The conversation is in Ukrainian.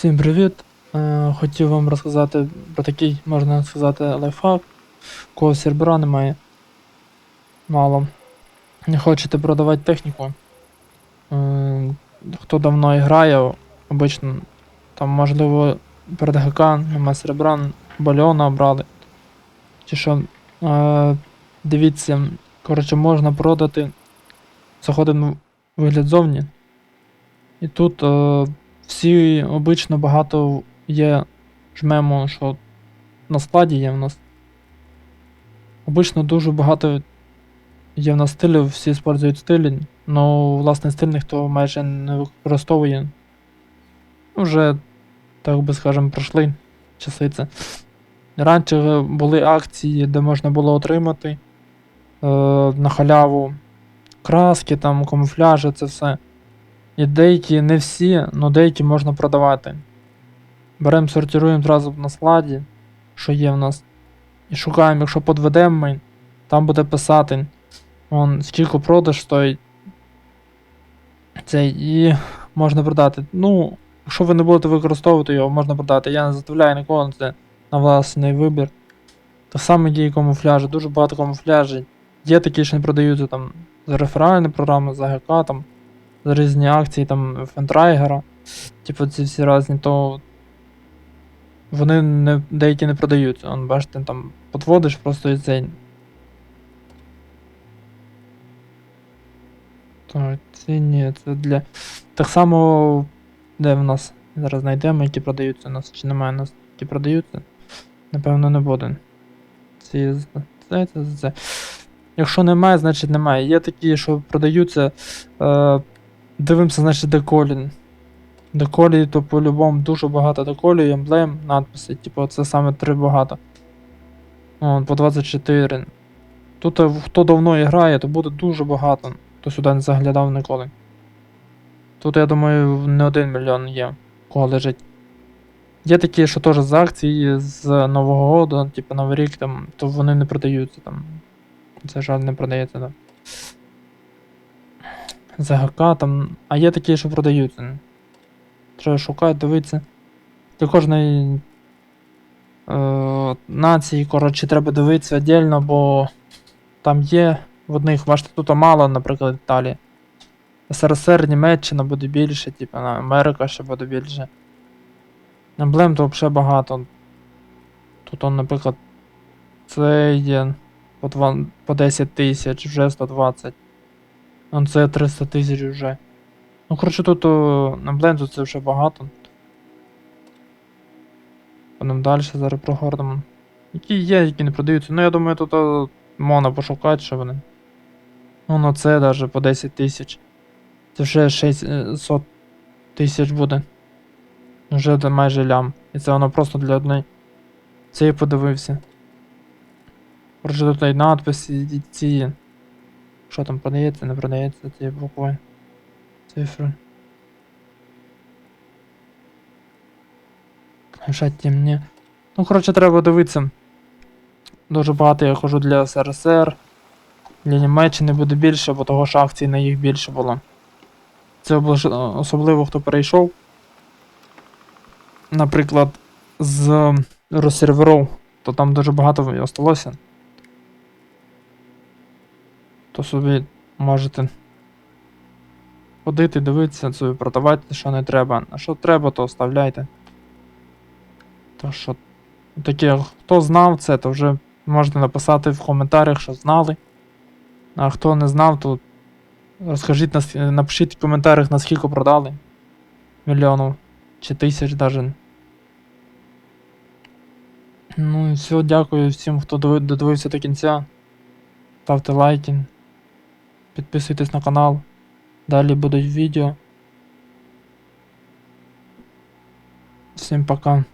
Всім привіт! Е, Хотів вам розказати про такий, можна сказати, лайфхак. У Кого сервера немає. Мало. Не хочете продавати техніку. Е, Хто давно грає, обично там можливо перед ГК нема серебра, бальона обрали. Чи що. Е, Дивіться, коротше, можна продати. Заходимо в вигляд зовні. І тут всі обично багато є жмемо, що на складі є в нас. Обично дуже багато є в нас стилів, всі спортують стилі, але власне стиль ніхто майже не використовує. Вже, так би скажемо, пройшли часи це. Раніше були акції, де можна було отримати е, на халяву краски, там, камуфляжі, це все. І деякі, не всі, але деякі можна продавати. Беремо, сортируємо зразу на складі, що є в нас. І шукаємо, якщо подведемо ми, там буде писати. Вон, скільки продаж стоїть. Цей, і можна продати. Ну, якщо ви не будете використовувати його, можна продати. Я не заставляю нікого, це на власний вибір. Так само є камуфляжі, дуже багато камуфляжів. Є такі, що не продаються там з реферальної програми, з АГК там різні акції там Фентрайгера, типу ці всі різні, то вони не, деякі не продаються. Он, бачите, там подводиш просто і цей. Так, це ні, це для. Так само, де в нас зараз знайдемо, які продаються у нас, чи немає у нас, які продаються. Напевно, не буде. Ці це, це, це. Якщо немає, значить немає. Є такі, що продаються. Е, Дивимося, значить, деколін. Деколі, то по-любому дуже багато деколі, емблем, надписи, типу, це саме три багато. О, по 24. Тут е, хто давно грає, то буде дуже багато. Хто сюди не заглядав ніколи. Тут, я думаю, не один мільйон є, кого лежить. Є такі, що теж з акції з Нового року, типу Новий рік, там, то вони не продаються там. Це жаль не продається, так. Да. ЗГК там. А є такі, що продаються. Треба шукати, дивитися. Для кожної е, нації, коротше, треба дивитися віддільно, бо там є в одних, бачите, тут мало, наприклад, Італії. СРСР, Німеччина буде більше, типу, Америка ще буде більше. Емблем то взагалі багато. Тут, он, наприклад, це є по, 2, по 10 тисяч, вже 120. Он це 300 тисяч вже. Ну, коротше, тут о, на бленду це вже багато. Будемо далі зараз прогорнемо. Які є, які не продаються. Ну, я думаю, тут о, можна пошукати, що вони. Ну, на це навіть по 10 тисяч. Це вже 600 тисяч буде. Вже до майже лям. І це воно просто для одної. Це я подивився. Коротше, тут і надписи, і ці. Що там продається, не продається, ці букви. Цифри. Мішать мені. Ну, коротше, треба дивитися. Дуже багато я хожу для СРСР. Для Німеччини буде більше, бо того ж акцій на їх більше було. Це особливо хто перейшов. Наприклад, з розсерверов, то там дуже багато осталося. То собі можете ходити, дивитися, собі продавати, що не треба. А що треба, то оставляйте. То що таке, хто знав це, то вже можете написати в коментарях, що знали. А хто не знав, то розкажіть, напишіть в коментарях, наскільки продали. Мільйонів чи тисяч даже. Ну і все, дякую всім, хто додивився до кінця. Ставте лайки. Підписуйтесь на канал. Далі будуть відео. Всім пока.